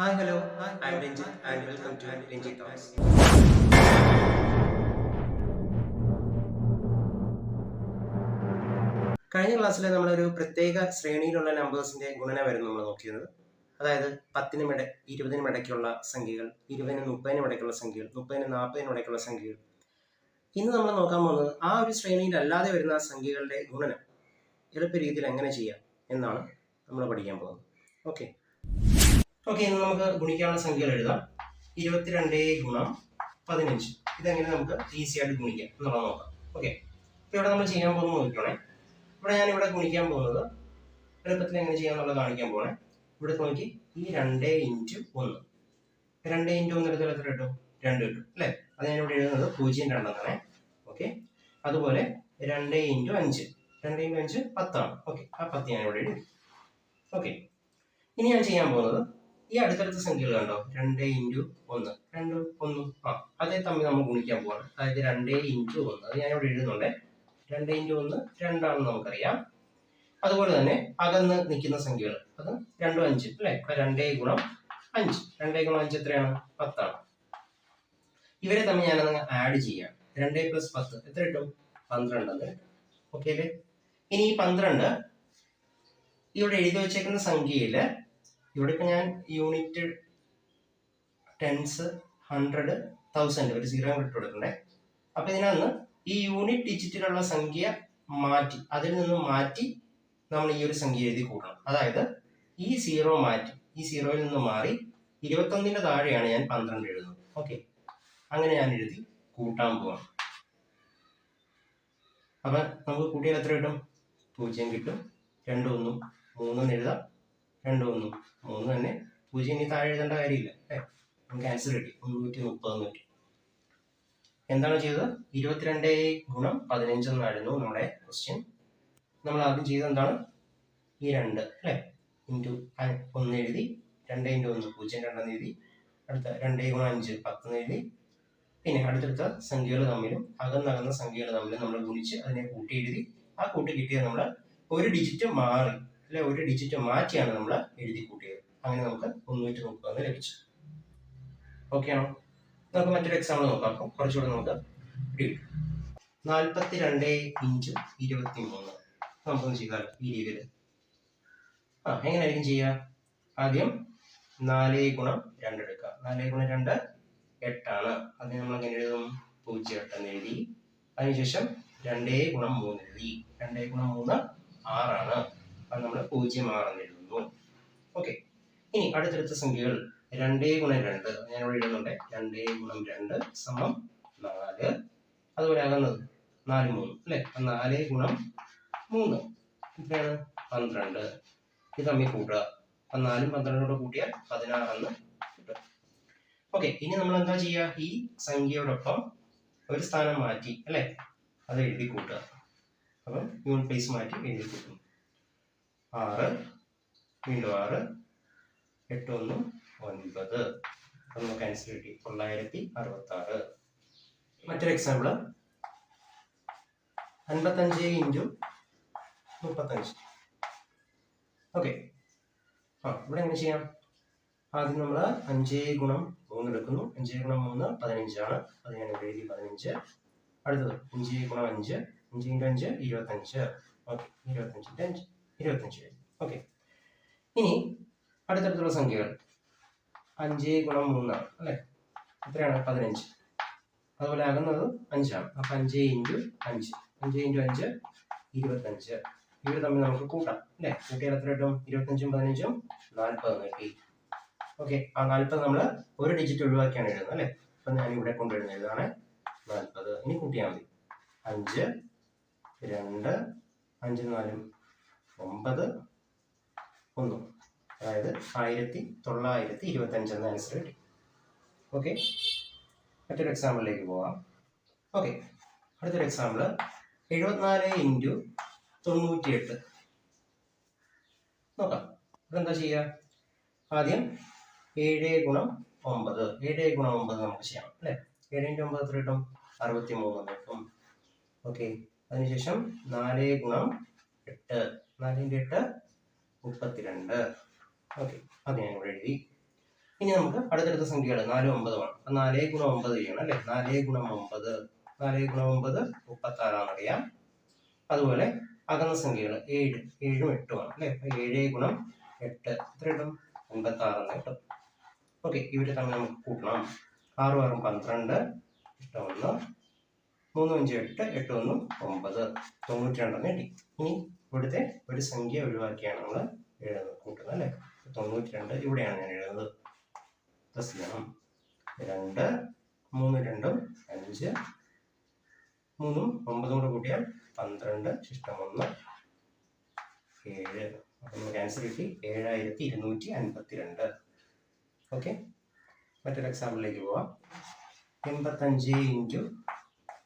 Hi hello I'm Ranjith I and welcome to Ranjith Talks. കഴിഞ്ഞ ക്ലാസ്സിൽ നമ്മളൊരു പ്രത്യേക ശ്രേണിയിലുള്ള നമ്പേഴ്സിന്റെ ഗുണനമായിരുന്നു നമ്മൾ നോക്കിയത് അതായത് പത്തിനും ഇട ഇരുപതിനും ഇടയ്ക്കുള്ള സംഖ്യകൾ ഇരുപതിനും മുപ്പതിനും ഇടയ്ക്കുള്ള സംഖ്യകൾ മുപ്പതിനും നാൽപ്പതിനും ഇടയ്ക്കുള്ള സംഖ്യകൾ. ഇന്ന് നമ്മൾ നോക്കാൻ പോകുന്നത് ആ ഒരു ശ്രേണിയിൽ അല്ലാതെ വരുന്ന സംഖ്യകളുടെ ഗുണനം എളുപ്പ രീതിയിൽ എങ്ങനെ ചെയ്യാം എന്നാണ് നമ്മൾ പഠിക്കാൻ പോകുന്നത്. ഓക്കെ ഓക്കെ ഇന്ന് നമുക്ക് ഗുണിക്കാനുള്ള സംഖ്യകൾ എഴുതാം. ഇരുപത്തിരണ്ട് ഗുണം പതിനഞ്ച്. ഇതെങ്ങനെ നമുക്ക് ഈസി ആയിട്ട് ഗുണിക്കാം എന്നുള്ളത് നോക്കാം. ഓക്കെ ഇപ്പൊ ഇവിടെ നമ്മൾ ചെയ്യാൻ പോകുന്നത് നോക്കിക്കോണേ. ഇവിടെ ഞാൻ ഇവിടെ ഗുണിക്കാൻ പോകുന്നത് എളുപ്പത്തിൽ എങ്ങനെ ചെയ്യാന്നുള്ളത് കാണിക്കാൻ പോണേ. ഇവിടെ നോക്കി ഈ രണ്ട് ഇന്റു ഒന്ന്. രണ്ട് ഇന്റു ഒന്ന് എടുത്താൽ എത്ര കിട്ടും? രണ്ട് കിട്ടും അല്ലേ? അത് ഞാൻ ഇവിടെ എഴുതുന്നത് പൂജ്യം രണ്ടെന്നാണ് ഓക്കെ അതുപോലെ രണ്ട് ഇന്റു അഞ്ച്. രണ്ട് ഇന്റു അഞ്ച് പത്താണ്. ഓക്കെ ആ പത്ത് ഞാൻ ഇവിടെ എഴുതി ഓക്കെ ഇനി ഞാൻ ചെയ്യാൻ പോകുന്നത് ഈ അടുത്തടുത്ത സംഖ്യകൾ കണ്ടോ? രണ്ട് ഇന്റു ഒന്ന്. രണ്ട് ഒന്ന്. ആ അതേ തമ്മിൽ നമ്മൾ ഗുണിക്കാൻ പോവാണ്. അതായത് രണ്ട് ഇന്റു ഒന്ന്. അത് ഞാൻ ഇവിടെ എഴുതുന്നുണ്ടേ. രണ്ട് ഇന്റു ഒന്ന് രണ്ടാണെന്ന് നമുക്കറിയാം. അതുപോലെ തന്നെ അകന്ന് നിൽക്കുന്ന സംഖ്യകൾ. അത് രണ്ടും അഞ്ച് അല്ലേ? രണ്ടേ ഗുണം അഞ്ച്. രണ്ടേ ഗുണം അഞ്ച് എത്രയാണ്? പത്താണ്. ഇവരെ തമ്മിൽ ഞാനത് ആഡ് ചെയ്യാം. രണ്ടേ പ്ലസ് പത്ത്. എത്ര കിട്ടും? പന്ത്രണ്ട് എന്ന് ഓക്കെ അല്ലേ? ഇനി ഈ പന്ത്രണ്ട് ഇവിടെ എഴുതി വെച്ചേക്കുന്ന സംഖ്യയിൽ ഇവിടെ ഇപ്പൊ ഞാൻ യൂണിറ്റ് ടെൻസ് ഹൺഡ്രഡ് തൗസൻഡ് ഒരു സീറോ ഇട്ട് കൊടുക്കണ്ടേ. അപ്പൊ ഇതിനകത്ത് ഈ യൂണിറ്റ് ഡിജിറ്റിലുള്ള സംഖ്യ മാറ്റി അതിൽ നിന്ന് മാറ്റി നമ്മൾ ഈ ഒരു സംഖ്യ എഴുതി കൂട്ടണം. അതായത് ഈ സീറോ മാറ്റി ഈ സീറോയിൽ നിന്ന് മാറി ഇരുപത്തൊന്നിന്റെ താഴെയാണ് ഞാൻ പന്ത്രണ്ട് എഴുതുന്നത്. ഓക്കെ അങ്ങനെ ഞാൻ എഴുതി കൂട്ടാൻ പോവാം അപ്പൊ നമുക്ക് കൂട്ടിയാൽ എത്ര കിട്ടും? പൂജ്യം കിട്ടും. രണ്ടും ഒന്നും മൂന്നും എഴുതാം. രണ്ടും ഒന്ന് മൂന്ന് തന്നെ പൂജ്യം ഇനി താഴെ എഴുതേണ്ട കാര്യമില്ല ഏ നമുക്ക് ആൻസർ കിട്ടി. മുന്നൂറ്റി മുപ്പത് കിട്ടി എന്താണ് ചെയ്തത്? ഇരുപത്തിരണ്ട് ഗുണം പതിനഞ്ച് എന്നായിരുന്നു നമ്മുടെ ക്വസ്റ്റ്യൻ നമ്മൾ ആദ്യം ചെയ്തത് എന്താണ്? ഈ രണ്ട് അല്ലേ? ഇന്റു ഒന്ന് എഴുതി രണ്ട് ഇന്റു ഒന്ന് പൂജ്യം രണ്ടെന്ന് എഴുതി അടുത്ത രണ്ട് ഗുണം അഞ്ച് പത്തെന്ന് എഴുതി. പിന്നെ അടുത്തടുത്ത സംഖ്യകൾ തമ്മിലും അകന്നകന്ന സംഖ്യകൾ തമ്മിലും നമ്മൾ ഗുണിച്ച് അതിനെ കൂട്ടി എഴുതി ആ കൂട്ടി കിട്ടിയത് നമ്മൾ ഒരു ഡിജിറ്റ് മാറി. അല്ലെ ഒരു ഡിജിറ്റ് മാറ്റിയാണ് നമ്മൾ എഴുതി കൂട്ടിയത് അങ്ങനെ നമുക്ക് മുന്നൂറ്റി മുപ്പത് ലഭിച്ചു. ഓക്കെ ആണോ? നമുക്ക് മറ്റൊരു എക്സാമ്പിൾ നോക്കാം. കുറച്ചുകൂടെ നമുക്ക് നാൽപ്പത്തി രണ്ട് ഇഞ്ച് ഇരുപത്തി മൂന്ന് നമുക്കൊന്ന് ചെയ്താൽ ഈ രീതിയിൽ. ആ എങ്ങനെയായിരിക്കും ചെയ്യുക ആദ്യം നാല് ഗുണം രണ്ട് എടുക്കുക നാല് ഗുണം രണ്ട് എട്ടാണ്. അതിന് നമ്മൾ എങ്ങനെ എഴുതും? പൂജ്യം എട്ടെന്ന് എഴുതി. അതിനുശേഷം രണ്ടേ ഗുണം മൂന്ന് എഴുതി. രണ്ടേ ഗുണം മൂന്ന് ആറാണ്. അത് നമ്മൾ പൂജ്യം ആറെന്ന് എഴുതുന്നു. ഓക്കെ ഇനി അടുത്തടുത്ത സംഖ്യകൾ രണ്ടേ ഗുണം രണ്ട്. ഞാൻ ഇവിടെ എഴുതുന്നുണ്ട് രണ്ടേ ഗുണം രണ്ട് സമം നാല്. അതുപോലെ അകന്നത് നാല് മൂന്ന് അല്ലെ? നാല് ഗുണം മൂന്ന്. എത്രയാണ് പന്ത്രണ്ട്. ഇത് തമ്മിൽ കൂട്ടുക. അപ്പൊ നാലും പന്ത്രണ്ടും കൂടെ കൂട്ടിയാൽ പതിനാറെന്ന് കിട്ടും. ഓക്കെ ഇനി നമ്മൾ എന്താ ചെയ്യുക? ഈ സംഖ്യയോടൊപ്പം ഒരു സ്ഥാനം മാറ്റി അല്ലെ? അത് എഴുതി കൂട്ടുക. അപ്പം യൂണിറ്റ് പ്ലേസ് മാറ്റി എഴുതി കൂട്ടും ആറ് വീണ്ടും ആറ് എട്ട് ഒന്ന് ഒൻപത്. നമുക്ക് ആൻസർ കിട്ടി. തൊള്ളായിരത്തി അറുപത്തി ആറ് മറ്റൊരു എക്സാമ്പിൾ അൻപത്തഞ്ച് ഇന്റു മുപ്പത്തഞ്ച്. ഓക്കെ ആ ഇവിടെ എങ്ങനെ ചെയ്യാം? ആദ്യം നമ്മൾ അഞ്ച് ഗുണം മൂന്ന് എടുക്കുന്നു. അഞ്ച് ഗുണം മൂന്ന് പതിനഞ്ചാണ്. അത് ഞാൻ എഴുതി പതിനഞ്ച്. അടുത്തത് അഞ്ച് ഗുണം അഞ്ച്. അഞ്ച് ഇന്റു അഞ്ച് ഇരുപത്തഞ്ച്. ഓക്കെ ഇരുപത്തഞ്ചിന്റെ അഞ്ച്. ഇരുപത്തഞ്ച് ഓക്കെ ഇനി അടുത്തടുത്തുള്ള സംഖ്യകൾ. അഞ്ച് ഗുണം മൂന്നാണ് അല്ലേ? എത്രയാണ് പതിനഞ്ച്. അതുപോലെ അകന്നത് അഞ്ചാണ്. അപ്പം അഞ്ച് ഇന്റു അഞ്ച്. അഞ്ച് ഇന്റു അഞ്ച് ഇരുപത്തഞ്ച് ഇവർ തമ്മിൽ നമുക്ക് കൂട്ടാം അല്ലേ? കൂട്ടിയാൽ എത്ര കിട്ടും? ഇരുപത്തഞ്ചും പതിനഞ്ചും നാൽപ്പത് കിട്ടി. ഓക്കെ ആ നാൽപ്പത് നമ്മൾ ഒരു ഡിജിറ്റ് ഒഴിവാക്കിയാണ് എഴുതുന്നത് അല്ലേ? അപ്പം ഞാൻ ഇവിടെ കൊണ്ട് ഇതാണ് നാൽപ്പത് ഇനി കൂട്ടിയാൽ മതി. അഞ്ച് രണ്ട് അഞ്ച് നാലും ഒമ്പത് ഒന്ന്. അതായത് ആയിരത്തി തൊള്ളായിരത്തി ഇരുപത്തി അഞ്ച് എന്ന ആൻസർ കിട്ടി. ഓക്കെ മറ്റൊരു എക്സാമ്പിളിലേക്ക് പോവാം. ഓക്കെ അടുത്തൊരു എക്സാമ്പിൾ എഴുപത്തിനാല് ഇന്റു തൊണ്ണൂറ്റിയെട്ട്. നോക്കാം. അതെന്താ ചെയ്യുക ആദ്യം ഏഴ് ഗുണം ഒമ്പത്. ഏഴ് ഗുണം ഒമ്പത് നമുക്ക് ചെയ്യാം. അല്ലേ? ഇന്റു ഒമ്പത് എത്ര കിട്ടും? അറുപത്തി മൂന്ന് കിട്ടും. ഓക്കെ അതിനുശേഷം നാല് ഗുണം എട്ട്. നാല് ഇന്റു എട്ട് മുപ്പത്തിരണ്ട്. ഓക്കെ അത് ഞാൻ ഇവിടെ എഴുതി. ഇനി നമുക്ക് അടുത്തടുത്ത സംഖ്യകൾ നാല് ഒമ്പതുമാണ് അപ്പം നാലേ ഗുണം ഒമ്പത് ചെയ്യണം അല്ലേ? നാലേ ഗുണം ഒമ്പത് നാലേ ഗുണം ഒമ്പത് മുപ്പത്തി അറിയാം അതുപോലെ അകന്ന സംഖ്യകൾ ഏഴ് ഏഴും എട്ടുമാണ് അല്ലേ? ഏഴേ ഗുണം എട്ട് എത്ര കിട്ടും? അൻപത്തി ആറെന്ന് കിട്ടും. ഓക്കെ ഇവരെ തമ്മിൽ നമുക്ക് കൂട്ടണം. ആറും ആറും പന്ത്രണ്ട് എട്ട് ഒന്ന് മൂന്നും അഞ്ച് എട്ട് എട്ട് ഒന്നും ഒമ്പത്. തൊണ്ണൂറ്റി രണ്ടെന്ന് കിട്ടി. ഇനി ഇവിടുത്തെ ഒരു സംഖ്യ ഒഴിവാക്കിയാണ് നമ്മൾ എഴുതുന്നത്. കൂട്ടുന്നത് അല്ലേ? തൊണ്ണൂറ്റി രണ്ട് ഇവിടെയാണ് ഞാൻ എഴുതുന്നത്. പ്ലസ് രണ്ട് മൂന്ന് രണ്ടും അഞ്ച് മൂന്നും ഒമ്പതും കൂടെ കൂട്ടിയാൽ പന്ത്രണ്ട് ശിഷ്ടം ഒന്ന് ഏഴ്. അപ്പം നമുക്ക് ആൻസർ കിട്ടി ഏഴായിരത്തി ഇരുന്നൂറ്റി അൻപത്തി രണ്ട് ഓക്കെ മറ്റൊരു എക്സാമ്പിളിലേക്ക് പോവാം. എൺപത്തഞ്ച് ഇന്റു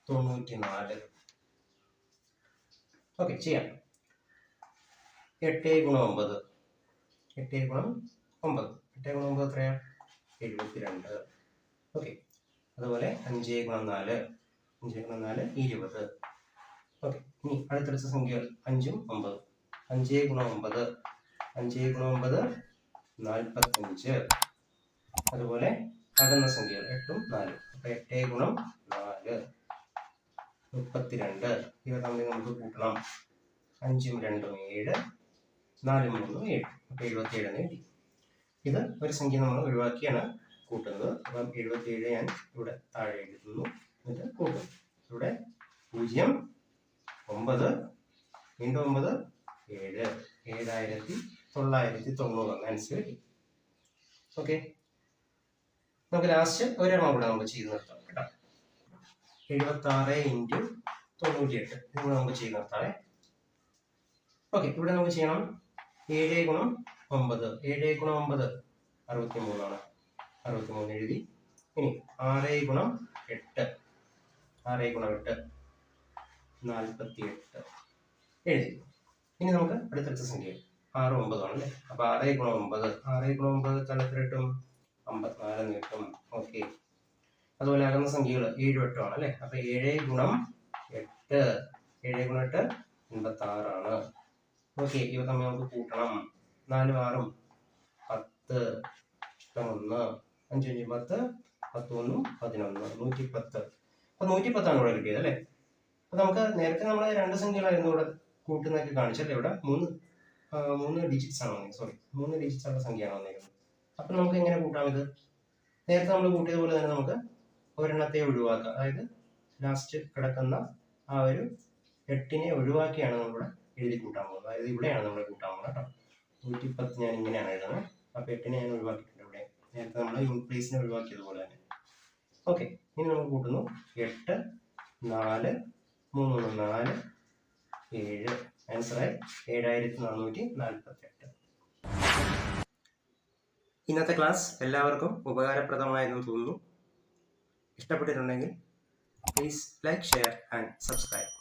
തൊണ്ണൂറ്റി നാല് ഓക്കെ ചെയ്യാം. എട്ട് ഗുണം ഒമ്പത്. എട്ട് ഗുണം ഒമ്പത്. എട്ട് ഗുണം ഒമ്പത് എത്രയാണ് എഴുപത്തിരണ്ട്. ഓക്കെ. അതുപോലെ അഞ്ച് ഗുണം നാല്. അഞ്ച് ഗുണം നാല് ഇരുപത്. ഓക്കെ. ഇനി അടുത്തടുത്ത സംഖ്യകൾ. അഞ്ചും ഒമ്പതും. അഞ്ച് ഗുണം ഒമ്പത്. അഞ്ച് ഗുണം ഒമ്പത് നാൽപ്പത്തഞ്ച്. അതുപോലെ അകന്ന സംഖ്യകൾ. എട്ടും നാലും. അപ്പൊ എട്ട് ഗുണം നാല്. മുപ്പത്തിരണ്ട്. ഇവ തമ്മിൽ നമുക്ക് കൂട്ടണം. അഞ്ചും രണ്ടും ഏഴ്. നാലും മൂന്ന് ഏഴ് അപ്പൊ എഴുപത്തി ഏഴ് കിട്ടി. ഇത് ഒരു സംഖ്യ നമ്മൾ ഒഴിവാക്കിയാണ് കൂട്ടുന്നത്. അപ്പം എഴുപത്തി ഏഴ് ഞാൻ ഇവിടെ താഴെ എഴുതുന്നു. എന്നിട്ട് കൂട്ടും ഇവിടെ പൂജ്യം ഒമ്പത് വീണ്ടും ഒമ്പത് ഏഴ്. ഏഴായിരത്തി തൊള്ളായിരത്തി തൊണ്ണൂറ് ആൻസർ കിട്ടി. ഓക്കെ നമുക്ക് ലാസ്റ്റ് ഒരെണ്ണം കൂടെ നമുക്ക് ചെയ്ത് നിർത്താം കേട്ടോ. എഴുപത്തി ആറ് ഇന്റു തൊണ്ണൂറ്റി എട്ട് ഇത് നമുക്ക് ചെയ്ത് നിർത്താവേ. ഓക്കെ ഇവിടെ നമുക്ക് ചെയ്യണം. ഏഴ് ഗുണം ഒമ്പത്. ഏഴ് ഗുണം ഒമ്പത്. അറുപത്തി മൂന്നാണ് അറുപത്തി മൂന്ന് എഴുതി. ഇനി ആറ് ഗുണം എട്ട്. ആറ് ഗുണം എട്ട്. നാൽപ്പത്തി എട്ട് എഴുതി. ഇനി നമുക്ക് അടുത്തടുത്ത സംഖ്യ. ആറ് ഒമ്പതാണ് അല്ലേ അപ്പൊ ആറ് ഗുണം ഒമ്പത്. ആറ് ഗുണം ഒമ്പത് തലത്തിൽ കിട്ടും? അമ്പത്തിനാല് കിട്ടും. ഓക്കെ. അതുപോലെ അകന്ന സംഖ്യകൾ ഏഴും എട്ടുമാണ് അല്ലേ അപ്പൊ ഏഴ് ഗുണം എട്ട്. ഏഴ് ഗുണം എട്ട് എൺപത്തി ആറാണ് ഓക്കെ ഇവ തമ്മിൽ നമുക്ക് കൂട്ടണം. നാലും ആറും പത്ത് ഒന്ന് അഞ്ചും അഞ്ചും പത്ത് പത്ത് ഒന്നും പതിനൊന്ന് നൂറ്റി പത്ത് അപ്പൊ നൂറ്റി പത്താണ് ഇവിടെ കിട്ടിയത് അല്ലേ? അപ്പൊ നമുക്ക് നേരത്തെ നമ്മൾ രണ്ട് സംഖ്യകളായിരുന്നു ഇവിടെ കൂട്ടുന്നൊക്കെ കാണിച്ചല്ലേ ഇവിടെ? മൂന്ന് മൂന്ന് ഡിജിറ്റ്സ് ആണ് വന്നത്. സോറി മൂന്ന് ഡിജിറ്റ്സ് ഉള്ള സംഖ്യയാണ് വന്നിരിക്കുന്നത് അപ്പൊ നമുക്ക് എങ്ങനെ കൂട്ടാം ഇത്? നേരത്തെ നമ്മൾ കൂട്ടിയത് പോലെ തന്നെ നമുക്ക് ഒരെണ്ണത്തെ ഒഴിവാക്കാം. അതായത് ലാസ്റ്റ് കിടക്കുന്ന ആ ഒരു എട്ടിനെ ഒഴിവാക്കിയാണ് നമ്മളിവിടെ എഴുതി കൂട്ടാൻ പോകുന്നത്. അതായത് ഇവിടെയാണ് നമ്മൾ കൂട്ടാൻ പോകുന്നത് കേട്ടോ. നൂറ്റി പത്ത് ഞാൻ ഇങ്ങനെയാണ് എഴുതുന്നത്. അപ്പൊ എട്ടിനെ ഞാൻ ഒഴിവാക്കിയിട്ടുണ്ട് ഇവിടെ. നേരത്തെ നമ്മൾ പ്ലേസിനെ ഒഴിവാക്കിയതുപോലെ തന്നെ. ഓക്കെ. ഇനി നമ്മൾ കൂട്ടുന്നു. എട്ട് നാല് മൂന്ന് നാല് ഏഴ്. ആൻസറായി. ഏഴായിരത്തി നാനൂറ്റി നാൽപ്പത്തി എട്ട് ഇന്നത്തെ ക്ലാസ് എല്ലാവർക്കും ഉപകാരപ്രദമായെന്ന് തോന്നുന്നു. ഇഷ്ടപ്പെട്ടിട്ടുണ്ടെങ്കിൽ please like share and subscribe.